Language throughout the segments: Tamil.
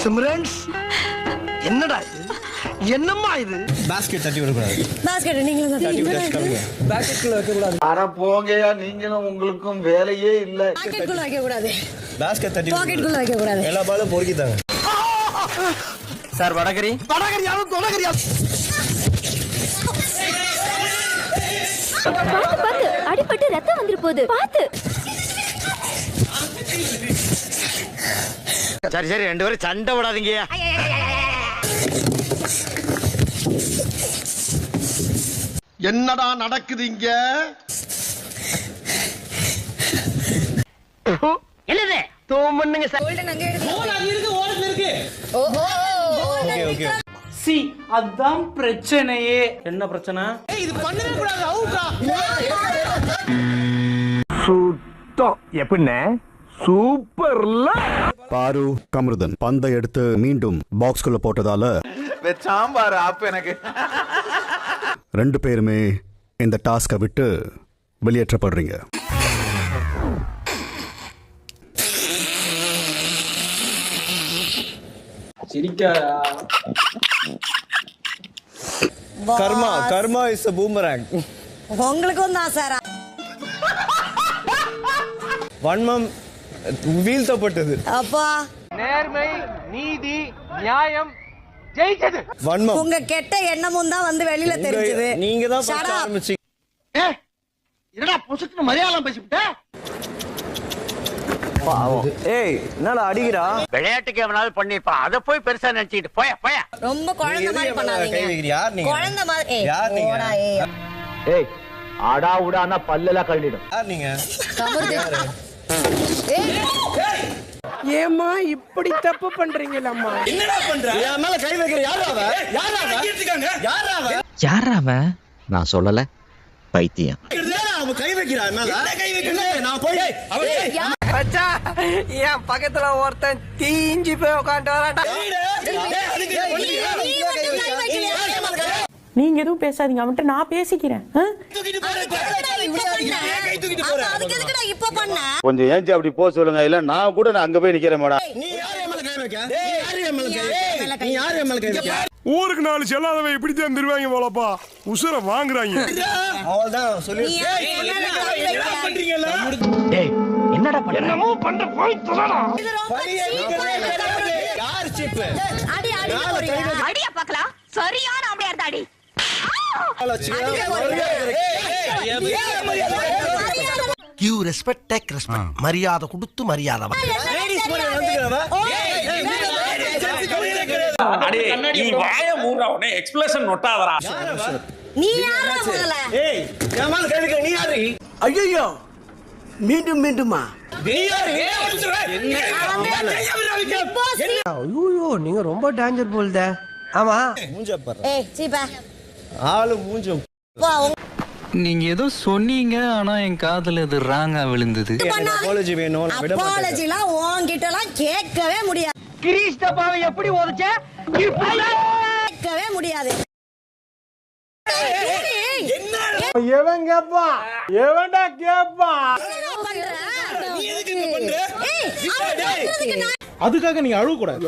சிம்ரன்ஸ் என்னடா இது? என்னம்மா இது? பாஸ்கெட் தட்டி விடக்கூடாது. பாஸ்கெட் நீங்களும் தான் தட்டி விட்டு பாக்கெட்டுக்குள்ள வைக்க கூடாது அட போங்கயா நீங்களும் உங்களுக்கும் வேலையே இல்ல. பாக்கெட்டுக்குள்ள வைக்க கூடாது பாஸ்கெட் தட்டி பாக்கெட்டுக்குள்ள வைக்க கூடாது எல்லா பாலும் பொறுக்கித்தாங்க சார் வடகரி? வடகரியாவும் தொடகரியாவும் பாத்து பாத்து. அடிபட்டு ரத்தம் வந்துரு போகுது பாத்து. சரி சரி ரெண்டு பேரும் சண்டை விடாதீங்க என்னடா நடக்குது இங்க? என்னது? தூமண்ணுங்க சார். கோல்டன் அங்க இருக்கு. ஓஹோ ஓகே ஓகே. சி அதான் பிரச்சனையே. என்ன பிரச்சனை? சுத்தம் எப்படின்னு சூப்பர்ல. பாரு கமருதன் பந்தை எடுத்து மீண்டும் பாக்ஸ்குள்ள போட்டதால. சாம்பார் ஆப் எனக்கு. ரெண்டு பேருமே இந்த டாஸ்கை விட்டு வெளியேற்றப்படுறீங்க. Karma karma is a boomerang. உங்களுக்கும் தான் சார்? வன்மம் வீழ்த்தப்பட்டது. அப்பா. நேர்மை நீதி நியாயம் ஜெயிச்சது. வன்மம். உங்க கெட்ட எண்ணமும் தான் வந்து வெளியில தெரிஞ்சது. நீங்க தான் up. ஆரம்பிச்சீங்க என்னடா பொசுக்குன்னு மலையாளம் பேசிவிட்ட? ஏய் என்னடா அடிக்கிறா? விளையாட்டுக்கு எவனாவது பண்ணிருப்பான் அதை போய் பெருசா நினைச்சுக்கிட்டு போய போய. ரொம்ப குழந்தை மாதிரி பண்ணாதீங்க? யார் நீங்க? குழந்தை மாதிரி ஏய், யார் நீங்க? போடா, ஏய். ஏய் ஆடா உடானா பல்லெல்லாம் கழட்டிடும் யார் நீங்க? ஏமா இப்படி தப்பு பண்றீங்களம்மா? என்னடா பண்ற? என் மேல கை வைக்கிற யாரா அவ? யாரா அவ? யாரா அவ? யாராவ நான் சொல்லல. பைத்தியம். கை வைக்கிறா மேல? கை நான் போய் அச்சா என் பக்கத்துல ஒருத்தன் தீஞ்சு போய் உட்காந்து வைக்கிறா? நீங்க எதுவும் பேசாதீங்க அவன்கிட்ட நான் பேசிக்கிறேன் இப்ப பண்ண? கொஞ்சம் ஏஞ்சி அப்படி போக சொல்லுங்க. இல்ல நான் கூட நான் அங்க போய் நிக்கிறேன் மேடம். நீ யார் என் மேல கை வைக்க? நீ யார் என் மேல கை வைக்க? நீ யார் என் மேல கை வைக்க? ஊருக்கு நாலு செல்லாதவன் இப்படித்தான் தருவாங்க போலப்பா. உசுர வாங்குறாங்க. அவள்தான் சொல்லி என்னடா பண்ண என்னமோ பண்ற போய். யார் அடி அடி. அடியா பாக்கலாம் சரியான அப்படியா அடி. யூ ரெஸ்பெக்ட் டேக் ரெஸ்பெக்ட் மரியாதை கொடுத்து மரியாதை நீ வாய மூடுற உடனே எக்ஸ்பிளேஷன் நொட்டாதரா நீ யாரா முதல்ல? ஏய் என் மேல கை வைக்க நீ யாரு ஐயோ மீண்டும் மீண்டுமா நீ யாரு இப்போ see- ஐயோ நீங்க ரொம்ப டேஞ்சர் போல்த ஆமா மூஞ்ச பாரு ஏய், சீப்பா. ஆளு மூஞ்ச நீங்க ஏதோ சொன்னீங்க ஆனா என் காதுல இது ராங்கா விழுந்தது. அப்பாலஜி வேணும் மாட்டேன் apology-லாம் உன்கிட்டலாம் கேட்கவே முடியாது. கிரீஷ் டப்பாவை எப்படி உதச்ச? கேட்கவே முடியாது. எவன் கேப்பா எவன்டா கேப்பா? அதுக்காக நீங்க அழுவ கூடாது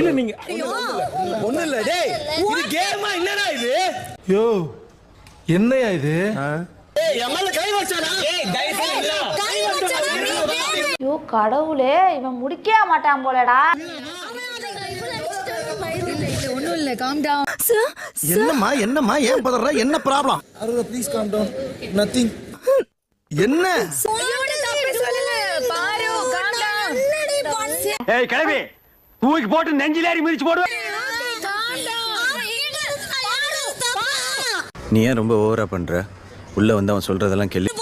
இல்ல நீங்க ஒண்ணு இல்ல டேய். இது கேமா என்னடா இது? யோ என்னையா இது. ஐயோ கடவுளே இவன் முடிக்கவே மாட்டான் போலடா. என்னம்மா என்னம்மா ஏன் பதற என்ன problem Aruna please calm down nothing என்ன? ஏய் கிளம்பி தூக்கி போட்டு நெஞ்சிலேறி மிதிச்சு போடுவேன் நீ ஏன் ரொம்ப ஓவரா பண்ற? உள்ள வந்து அவன் சொல்றதெல்லாம் கேள்வி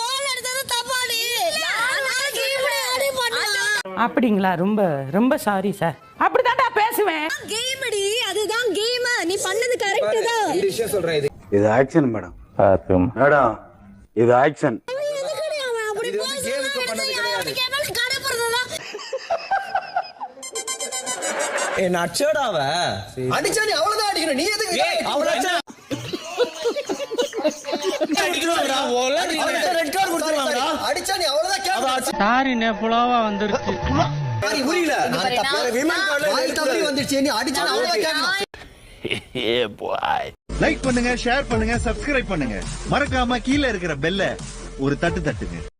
அப்படிங்களா? ரொம்ப ரொம்ப சாரி சார் அப்படிதான்டா பேசுவேன். அதுதான் கேம் நீ பண்ணது கரெக்ட் தான் விஷயம் சொல்றேன் இது இது ஆக்ஷன் மேடம் மேடம் இது வந்து கேமுக்கு பண்ணது கிடையாது என்ன அடிச்சடா அவ அடிச்சா நீ அவ்வளவுதான் அடிக்கணும். நீ எதுக்கு அவள அடிச்சா ரெட் கார்டு கொடுத்துருவாங்கடா அடிச்சா நீ அவ்வளவுதான் கேட்க சாரி புலாவா வந்துருச்சு. புரியல. லைக் பண்ணுங்க ஷேர் பண்ணுங்க சப்ஸ்கிரைப் பண்ணுங்க. மறக்காம கீழே இருக்கிற பெல்ல ஒரு தட்டு தட்டுங்க.